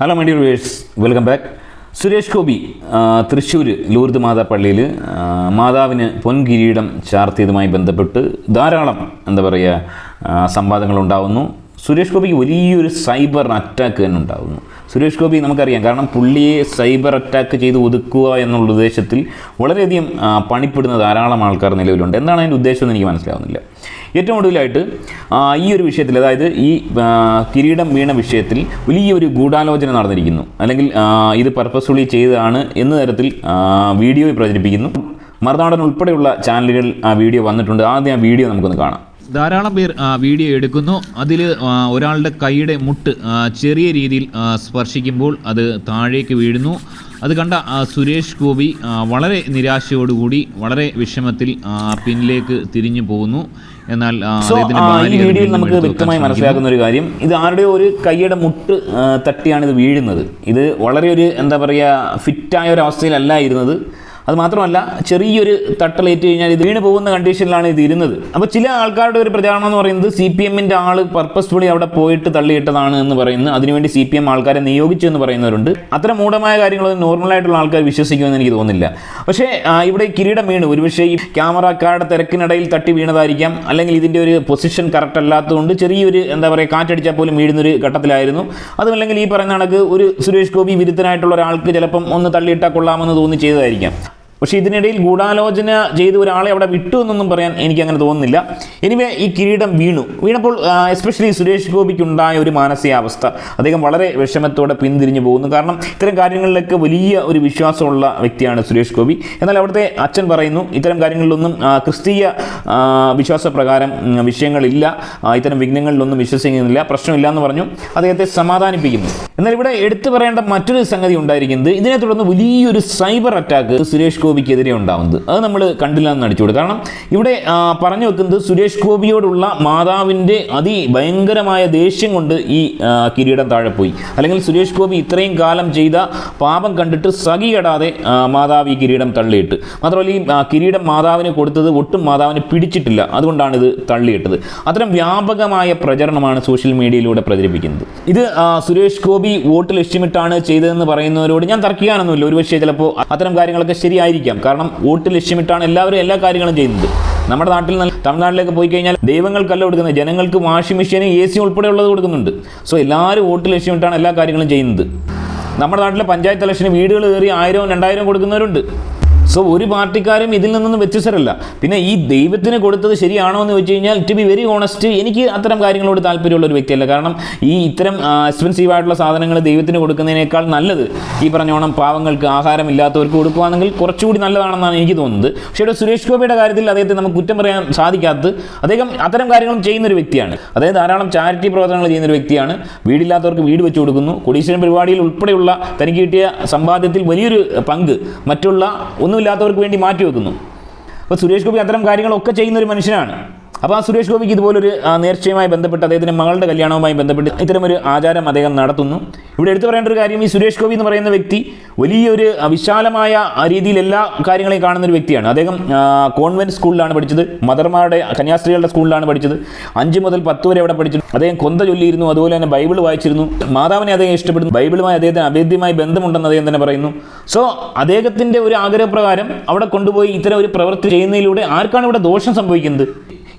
Hello my dear viewers welcome back Suresh Gopi Thrissur Lourdes മാതാ പള്ളിയിൽ മാതാവിന് പൊൻകിരീടം ചാർത്തിയതുമായി ബന്ധപ്പെട്ട് ധാരാളം എന്താ പറയുക സംവാദങ്ങളുണ്ടാവുന്നു. സുരേഷ് ഗോപിക്ക് വലിയൊരു സൈബർ അറ്റാക്ക് തന്നെ ഉണ്ടാകുന്നു സുരേഷ് ഗോപി നമുക്കറിയാം കാരണം പുള്ളിയെ സൈബർ അറ്റാക്ക് ചെയ്ത് ഒതുക്കുക എന്നുള്ള ഉദ്ദേശത്തിൽ വളരെയധികം പണിപ്പെടുന്ന ധാരാളം ആൾക്കാർ നിലവിലുണ്ട്. എന്താണ് അതിന്റെ ഉദ്ദേശം എന്ന് എനിക്ക് മനസ്സിലാവുന്നില്ല. ഏറ്റവും ഒടുവിലായിട്ട് ഈ ഒരു വിഷയത്തിൽ അതായത് ഈ കിരീടം വീണ വിഷയത്തിൽ വലിയൊരു ഗൂഢാലോചന നടന്നിരിക്കുന്നു. അല്ലെങ്കിൽ ഇത് പർപ്പസ്ഫുള്ളി ചെയ്തതാണ് എന്ന തരത്തിൽ വീഡിയോയിൽ വീഡിയോ പ്രചരിപ്പിക്കുന്നു. മറുനാടൻ ഉൾപ്പെടെയുള്ള ചാനലുകൾ ആ വീഡിയോ വന്നിട്ടുണ്ട്. ആദ്യം ആ വീഡിയോ നമുക്കൊന്ന് കാണാം. ധാരാളം പേർ വീഡിയോ എടുക്കുന്നു. അതിൽ ഒരാളുടെ കൈയുടെ മുട്ട് ചെറിയ രീതിയിൽ സ്പർശിക്കുമ്പോൾ അത് താഴേക്ക് വീഴുന്നു. അത് കണ്ട സുരേഷ് ഗോപി വളരെ നിരാശയോടുകൂടി വളരെ വിഷമത്തിൽ പിന്നിലേക്ക് തിരിഞ്ഞു പോകുന്നു. എന്നാൽ ഈ വീഡിയോയിൽ നമുക്ക് വ്യക്തമായി മനസ്സിലാക്കുന്ന ഒരു കാര്യം ഇത് ആരുടെയോ ഒരു കൈയുടെ മുട്ട് തട്ടിയാണ് ഇത് വീഴുന്നത്. ഇത് വളരെ ഒരു എന്താ പറയുക ഫിറ്റായ ഒരു അവസ്ഥയിലല്ല ഇരുന്നത്. അത് മാത്രമല്ല ചെറിയൊരു തട്ടലേറ്റ് കഴിഞ്ഞാൽ ഇത് വീണ് പോകുന്ന കണ്ടീഷനിലാണ് ഇത് ഇരുന്നത്. അപ്പോൾ ചില ആൾക്കാരുടെ ഒരു പ്രചാരണം എന്ന് പറയുന്നത് സി പി എമ്മിന്റെ ആൾ പർപ്പസ്ഫുള്ളി അവിടെ പോയിട്ട് തള്ളിയിട്ടതാണ് എന്ന് പറയുന്നു. അതിനുവേണ്ടി സി പി എം ആൾക്കാരെ നിയോഗിച്ചു എന്ന് പറയുന്നവരുണ്ട്. അത്ര മൂഢമായ കാര്യങ്ങളൊന്നും നോർമലായിട്ടുള്ള ആൾക്കാർ വിശ്വസിക്കുമെന്ന് എനിക്ക് തോന്നുന്നില്ല. പക്ഷേ ഇവിടെ കിരീടം വീണ്. ഒരുപക്ഷേ ഈ ക്യാമറക്കാരുടെ തിരക്കിനിടയിൽ തട്ടി വീണതായിരിക്കാം. അല്ലെങ്കിൽ ഇതിന്റെ ഒരു പൊസിഷൻ കറക്റ്റ് അല്ലാത്തതുകൊണ്ട് ചെറിയൊരു എന്താ പറയുക കാറ്റടിച്ചാൽ പോലും വീഴുന്നൊരു ഘട്ടത്തിലായിരുന്നു. അതുമല്ലെങ്കിൽ ഈ പറയുന്ന കണക്ക് ഒരു സുരേഷ് ഗോപി വിരുദ്ധനായിട്ടുള്ള ഒരാൾക്ക് ചിലപ്പം ഒന്ന് തള്ളിയിട്ടാൽ കൊള്ളാമെന്ന് തോന്നി ചെയ്തതായിരിക്കാം. പക്ഷേ ഇതിനിടയിൽ ഗൂഢാലോചന ചെയ്ത് ഒരാളെ അവിടെ വിട്ടു എന്നൊന്നും പറയാൻ എനിക്ക് അങ്ങനെ തോന്നുന്നില്ല. എനിവേ ഈ കിരീടം വീണു. വീണപ്പോൾ എസ്പെഷ്യലി സുരേഷ് ഗോപിക്ക് ഉണ്ടായ ഒരു മാനസികാവസ്ഥ. അദ്ദേഹം വളരെ വിഷമത്തോടെ പിന്തിരിഞ്ഞു പോകുന്നു. കാരണം ഇത്തരം കാര്യങ്ങളിലൊക്കെ വലിയ ഒരു വിശ്വാസമുള്ള വ്യക്തിയാണ് സുരേഷ് ഗോപി. എന്നാൽ അവിടുത്തെ അച്ഛൻ പറയുന്നു ഇത്തരം കാര്യങ്ങളിലൊന്നും ക്രിസ്തീയ വിശ്വാസ വിശ്വാസപ്രകാരം വിഷയങ്ങളില്ല. ഇത്തരം വിഘ്നങ്ങളിലൊന്നും വിശ്വസിക്കുന്നില്ല. പ്രശ്നമില്ല എന്ന് പറഞ്ഞു. അദ്ദേഹത്തെ സമാധാനിപ്പിക്കുന്നു. എന്നാൽ ഇവിടെ എടുത്തു പറയേണ്ട മറ്റൊരു സംഗതി ഉണ്ടായിരിക്കുന്നത് ഇതിനെ തുടർന്ന് വലിയൊരു സൈബർ അറ്റാക്ക് സുരേഷ് ഗോപിക്കെതിരെ ഉണ്ടാവുന്നത്. അത് നമ്മൾ കണ്ടില്ല എന്ന് നടിച്ചുകൂടും. കാരണം ഇവിടെ പറഞ്ഞു വെക്കുന്നത് സുരേഷ് ഗോപിയോടുള്ള മാതാവിന്റെ അതിഭയങ്കരമായ ദേഷ്യം കൊണ്ട് ഈ കിരീടം താഴെ പോയി. അല്ലെങ്കിൽ സുരേഷ് ഗോപി ഇത്രയും കാലം ചെയ്ത പാപം കണ്ടിട്ട് സഖികെടാതെ ആ, മാതാവ് ഈ കിരീടം തള്ളിയിട്ട്. മാത്രമല്ല ഈ കിരീടം മാതാവിന് കൊടുത്തത് ഒട്ടും മാതാവിന് പിടിച്ചിട്ടില്ല. അതുകൊണ്ടാണ് ഇത് തള്ളിയിട്ടത്. അത്തരം വ്യാപകമായ പ്രചരണമാണ് സോഷ്യൽ മീഡിയയിലൂടെ പ്രചരിപ്പിക്കുന്നത്. ഇത് സുരേഷ് ഗോപി വോട്ട് ലക്ഷ്യമിട്ടാണ് ചെയ്തതെന്ന് പറയുന്നവരോട് ഞാൻ തർക്കിക്കാനൊന്നുമില്ല. ഒരുപക്ഷെ ചിലപ്പോൾ അത്തരം കാര്യങ്ങളൊക്കെ ശരിയായിരിക്കാം. കാരണം വോട്ട് ലക്ഷ്യമിട്ടാണ് എല്ലാവരും എല്ലാ കാര്യങ്ങളും ചെയ്യുന്നത്. നമ്മുടെ നാട്ടിൽ തമിഴ്നാട്ടിലേക്ക് പോയി കഴിഞ്ഞാൽ ദൈവങ്ങൾക്കല്ല കൊടുക്കുന്നത് ജനങ്ങൾക്ക് വാഷിംഗ് മെഷീനും എ സി ഉൾപ്പെടെയുള്ളത് കൊടുക്കുന്നുണ്ട്. സോ എല്ലാവരും വോട്ട് ലക്ഷ്യമിട്ടാണ് എല്ലാ കാര്യങ്ങളും ചെയ്യുന്നത്. നമ്മുടെ നാട്ടിലെ പഞ്ചായത്ത് ഇലക്ഷന് വീടുകൾ കയറി ആയിരവും രണ്ടായിരവും കൊടുക്കുന്നവരുണ്ട്. സോ ഒരു പാർട്ടിക്കാരും ഇതിൽ നിന്നൊന്നും വ്യത്യസ്തരല്ല. പിന്നെ ഈ ദൈവത്തിന് കൊടുത്തത് ശരിയാണോ എന്ന് വെച്ച് കഴിഞ്ഞാൽ ടു ബി വെരി ഓണസ്റ്റ് എനിക്ക് അത്തരം കാര്യങ്ങളോട് താല്പര്യമുള്ള ഒരു വ്യക്തിയല്ല. കാരണം ഈ ഇത്തരം എക്സ്പെൻസീവ് ആയിട്ടുള്ള സാധനങ്ങൾ ദൈവത്തിന് കൊടുക്കുന്നതിനേക്കാൾ നല്ലത് ഈ പറഞ്ഞോണം പാവങ്ങൾക്ക് ആഹാരമില്ലാത്തവർക്ക് കൊടുക്കുകയാണെങ്കിൽ കുറച്ചുകൂടി നല്ലതാണെന്നാണ് എനിക്ക് തോന്നുന്നത്. പക്ഷേ ഇവിടെ സുരേഷ് ഗോപിയുടെ കാര്യത്തിൽ അദ്ദേഹത്തെ നമുക്ക് കുറ്റം പറയാൻ സാധിക്കാത്ത അദ്ദേഹം അത്തരം കാര്യങ്ങളും ചെയ്യുന്ന ഒരു വ്യക്തിയാണ്. അതായത് ധാരാളം ചാരിറ്റി പ്രവർത്തനങ്ങൾ ചെയ്യുന്ന ഒരു വ്യക്തിയാണ്. വീടില്ലാത്തവർക്ക് വീട് വെച്ചു കൊടുക്കുന്നു. കൊടീശ്വരൻ പരിപാടിയിൽ ഉൾപ്പെടെയുള്ള തനിക്ക് കിട്ടിയ സമ്പാദ്യത്തിൽ വലിയൊരു പങ്ക്. മറ്റുള്ള ഒന്നുമില്ലാത്തവർക്ക് വേണ്ടി മാറ്റി വെക്കുന്നു. അപ്പോൾ സുരേഷ് ഗോപി അത്തരം കാര്യങ്ങളൊക്കെ ചെയ്യുന്ന ഒരു മനുഷ്യനാണ്. അപ്പോൾ ആ സുരേഷ് ഗോപിക്ക് ഇതുപോലൊരു നേർച്ചയുമായി ബന്ധപ്പെട്ട് അദ്ദേഹത്തിന്റെ മകളുടെ കല്യാണവുമായി ബന്ധപ്പെട്ട് ഇത്തരമൊരു ആചാരം അദ്ദേഹം നടത്തുന്നു. ഇവിടെ എടുത്തു പറയേണ്ട ഒരു കാര്യം ഈ സുരേഷ് ഗോപി എന്ന് പറയുന്ന വ്യക്തി വലിയൊരു വിശാലമായ രീതിയിൽ എല്ലാ കാര്യങ്ങളെയും കാണുന്ന ഒരു വ്യക്തിയാണ്. അദ്ദേഹം കോൺവെന്റ് സ്കൂളിലാണ് പഠിച്ചത് മദർമാരുടെ കന്യാസ്ത്രീകളുടെ സ്കൂളിലാണ് പഠിച്ചത് അഞ്ച് മുതൽ പത്ത് വരെ അവിടെ പഠിച്ചു. അദ്ദേഹം കൊന്ത ചൊല്ലിയിരുന്നു അതുപോലെ തന്നെ ബൈബിൾ വായിച്ചിരുന്നു. മാതാവിനെ അദ്ദേഹം ഇഷ്ടപ്പെടുന്നു ബൈബിളുമായി അദ്ദേഹത്തിന് അഭേദ്യമായി ബന്ധമുണ്ടെന്ന് അദ്ദേഹം തന്നെ പറയുന്നു. സോ അദ്ദേഹത്തിന്റെ ഒരു ആഗ്രഹപ്രകാരം അവിടെ കൊണ്ടുപോയി ഇത്തരം ഒരു പ്രവൃത്തി ചെയ്യുന്നതിലൂടെ ആർക്കാണ് ഇവിടെ ദോഷം സംഭവിക്കുന്നത്?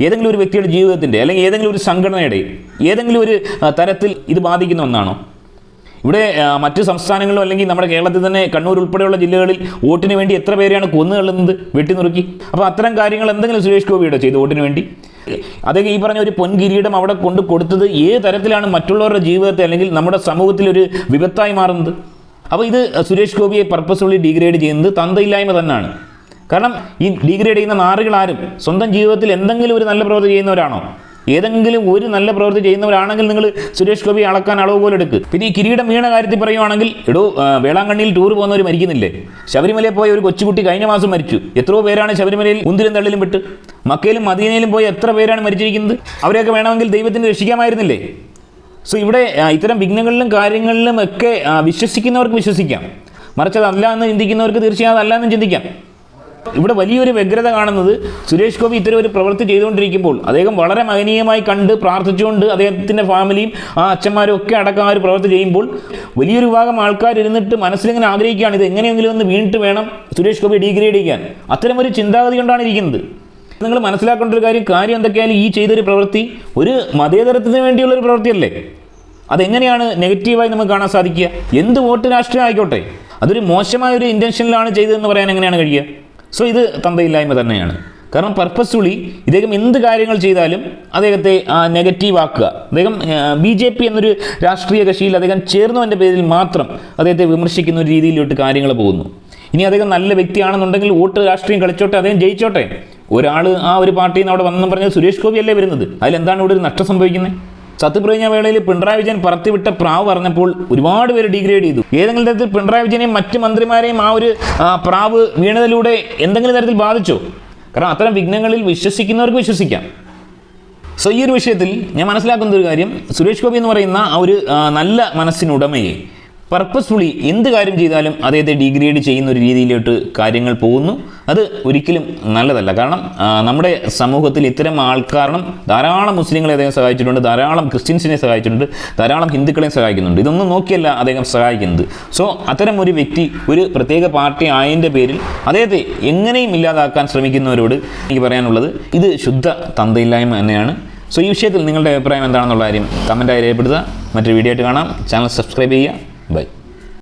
ഏതെങ്കിലും ഒരു വ്യക്തിയുടെ ജീവിതത്തിന്റെ അല്ലെങ്കിൽ ഏതെങ്കിലും ഒരു സംഘടനയുടെ ഏതെങ്കിലും ഒരു തരത്തിൽ ഇത് ബാധിക്കുന്ന ഒന്നാണോ? ഇവിടെ മറ്റു സംസ്ഥാനങ്ങളിലും അല്ലെങ്കിൽ നമ്മുടെ കേരളത്തിൽ തന്നെ കണ്ണൂർ ഉൾപ്പെടെയുള്ള ജില്ലകളിൽ വോട്ടിന് വേണ്ടി എത്ര പേരെയാണ് തള്ളുന്നത്? വെട്ടിനുറുക്കി അപ്പോൾ അത്തരം കാര്യങ്ങൾ എന്തെങ്കിലും സുരേഷ് ഗോപിയുടെ ചെയ്തു വോട്ടിന് വേണ്ടി? അദ്ദേഹം ഈ പറഞ്ഞ ഒരു പൊൻകിരീടം അവിടെ കൊണ്ട് കൊടുത്തത് ഏത് തരത്തിലാണ് മറ്റുള്ളവരുടെ ജീവിതത്തെ അല്ലെങ്കിൽ നമ്മുടെ സമൂഹത്തിൽ ഒരു വിപത്തായി മാറുന്നത്? അപ്പോൾ ഇത് സുരേഷ് ഗോപിയെ പർപ്പസ്ഫുള്ളി ഡിഗ്രേഡ് ചെയ്യുന്നത് തന്തയില്ലായ്മ തന്നെയാണ്. കാരണം ഈ ഡീഗ്രേഡ് ചെയ്യുന്ന നാറുകൾ ആരും സ്വന്തം ജീവിതത്തിൽ എന്തെങ്കിലും ഒരു നല്ല പ്രവൃത്തി ചെയ്യുന്നവരാണോ? ഏതെങ്കിലും ഒരു നല്ല പ്രവൃത്തി ചെയ്യുന്നവരാണെങ്കിൽ നിങ്ങൾ സുരേഷ് ഗോപി അളക്കാൻ അളവ് പോലെ എടുക്കുക പിന്നെ ഈ കിരീടം വീണ കാര്യത്തിൽ പറയുവാണെങ്കിൽ എടോ വേളാങ്കണ്ണിയിൽ ടൂർ പോകുന്നവർ മരിക്കുന്നില്ലേ? ശബരിമലയിൽ പോയ ഒരു കൊച്ചുകുട്ടി കഴിഞ്ഞ മാസം മരിച്ചു. എത്രയോ പേരാണ് ശബരിമലയിൽ ഉന്തിരും തള്ളിലും വിട്ട് മക്കയിലും മദീനയിലും പോയി എത്ര പേരാണ് മരിച്ചിരിക്കുന്നത്? അവരെയൊക്കെ വേണമെങ്കിൽ ദൈവത്തിന് രക്ഷിക്കാമായിരുന്നില്ലേ? സോ ഇവിടെ ഇത്തരം വിഘ്നങ്ങളിലും കാര്യങ്ങളിലും ഒക്കെ വിശ്വസിക്കുന്നവർക്ക് വിശ്വസിക്കാം. മറിച്ച് അതല്ല എന്ന് ചിന്തിക്കുന്നവർക്ക് തീർച്ചയായും അതല്ല എന്ന് ചിന്തിക്കാം. ഇവിടെ വലിയൊരു വ്യഗ്രത കാണുന്നത് സുരേഷ് ഗോപി ഇത്തരം ഒരു പ്രവൃത്തി ചെയ്തുകൊണ്ടിരിക്കുമ്പോൾ അദ്ദേഹം വളരെ മഹനീയമായി കണ്ട് പ്രാർത്ഥിച്ചുകൊണ്ട് അദ്ദേഹത്തിന്റെ ഫാമിലിയും ആ അച്ഛന്മാരും ഒക്കെ അടക്കം ആ ഒരു പ്രവൃത്തി ചെയ്യുമ്പോൾ വലിയൊരു വിഭാഗം ആൾക്കാർ ഇരുന്നിട്ട് മനസ്സിലിങ്ങനെ ആഗ്രഹിക്കുകയാണ് ഇത് എങ്ങനെയെങ്കിലും ഒന്ന് വീണിട്ട് വേണം സുരേഷ് ഗോപി ഡീഗ്രേഡ് ചെയ്യാൻ. അത്തരം ഒരു ചിന്താഗതി കൊണ്ടാണ് ഇരിക്കുന്നത്. നിങ്ങൾ മനസ്സിലാക്കേണ്ട ഒരു കാര്യം കാര്യം എന്തൊക്കെയായാലും ഈ ചെയ്തൊരു പ്രവൃത്തി ഒരു മതേതരത്തിന് വേണ്ടിയുള്ള ഒരു പ്രവൃത്തിയല്ലേ? അതെങ്ങനെയാണ് നെഗറ്റീവായി നമുക്ക് കാണാൻ സാധിക്കുക? എന്ത് വോട്ട് രാഷ്ട്രീയം ആയിക്കോട്ടെ? അതൊരു മോശമായ ഒരു ഇന്റൻഷനിലാണ് ചെയ്തതെന്ന് പറയാൻ എങ്ങനെയാണ് കഴിയുക? സോ ഇത് തന്തയില്ലായ്മ തന്നെയാണ്. കാരണം പർപ്പസ്ഫുള്ളി ഇദ്ദേഹം എന്ത് കാര്യങ്ങൾ ചെയ്താലും അദ്ദേഹത്തെ നെഗറ്റീവ് ആക്കുക. അദ്ദേഹം ബി ജെ പി എന്നൊരു രാഷ്ട്രീയ കക്ഷിയിൽ അദ്ദേഹം ചേർന്നവന്റെ പേരിൽ മാത്രം അദ്ദേഹത്തെ വിമർശിക്കുന്ന ഒരു രീതിയിലോട്ട് കാര്യങ്ങൾ പോകുന്നു. ഇനി അദ്ദേഹം നല്ല വ്യക്തിയാണെന്നുണ്ടെങ്കിൽ വോട്ട് രാഷ്ട്രീയം കളിച്ചോട്ടെ അദ്ദേഹം ജയിച്ചോട്ടെ. ഒരാൾ ആ ഒരു പാർട്ടിയിൽ നിന്ന് അവിടെ വന്നെന്ന് പറഞ്ഞാൽ സുരേഷ് ഗോപി അല്ലേ വരുന്നത്? അതിലെന്താണ് ഇവിടെ ഒരു നഷ്ടം സംഭവിക്കുന്നത്? സത്യപ്രതിജ്ഞ വേളയിൽ പിണറായി വിജയൻ പറത്തിവിട്ട പ്രാവ് പറഞ്ഞപ്പോൾ ഒരുപാട് പേര് ഡിഗ്രേഡ് ചെയ്തു. ഏതെങ്കിലും തരത്തിൽ പിണറായി വിജയനെയും മറ്റ് മന്ത്രിമാരെയും ആ ഒരു പ്രാവ് വീണതിലൂടെ എന്തെങ്കിലും തരത്തിൽ ബാധിച്ചോ? കാരണം അത്തരം വിഘ്നങ്ങളിൽ വിശ്വസിക്കുന്നവർക്ക് വിശ്വസിക്കാം. സോ ഈ ഒരു വിഷയത്തിൽ ഞാൻ മനസ്സിലാക്കുന്ന ഒരു കാര്യം സുരേഷ് ഗോപി എന്ന് പറയുന്ന ആ ഒരു നല്ല മനസ്സിനുടമയെ പർപ്പസ്ഫുള്ളി എന്ത് കാര്യം ചെയ്താലും അദ്ദേഹത്തെ ഡിഗ്രേഡ് ചെയ്യുന്ന ഒരു രീതിയിലോട്ട് കാര്യങ്ങൾ പോകുന്നു. അത് ഒരിക്കലും നല്ലതല്ല. കാരണം നമ്മുടെ സമൂഹത്തിൽ ഇത്തരം ആൾക്കാരണം ധാരാളം മുസ്ലിങ്ങളെ അദ്ദേഹം സഹായിച്ചിട്ടുണ്ട് ധാരാളം ക്രിസ്ത്യൻസിനെ സഹായിച്ചിട്ടുണ്ട് ധാരാളം ഹിന്ദുക്കളെ സഹായിക്കുന്നുണ്ട്. ഇതൊന്നും നോക്കിയല്ല അദ്ദേഹം സഹായിക്കുന്നത്. സോ അത്തരം ഒരു വ്യക്തി ഒരു പ്രത്യേക പാർട്ടി ആയതിന്റെ പേരിൽ അദ്ദേഹത്തെ എങ്ങനെയും ഇല്ലാതാക്കാൻ ശ്രമിക്കുന്നവരോട് എനിക്ക് പറയാനുള്ളത് ഇത് ശുദ്ധ തന്തയില്ലായ്മ തന്നെയാണ്. സോ ഈ വിഷയത്തിൽ നിങ്ങളുടെ അഭിപ്രായം എന്താണെന്നുള്ള കാര്യം കമന്റായി രേഖപ്പെടുത്തുക. മറ്റൊരു വീഡിയോ ആയിട്ട് കാണാം. ചാനൽ സബ്സ്ക്രൈബ് ചെയ്യുക. ബൈ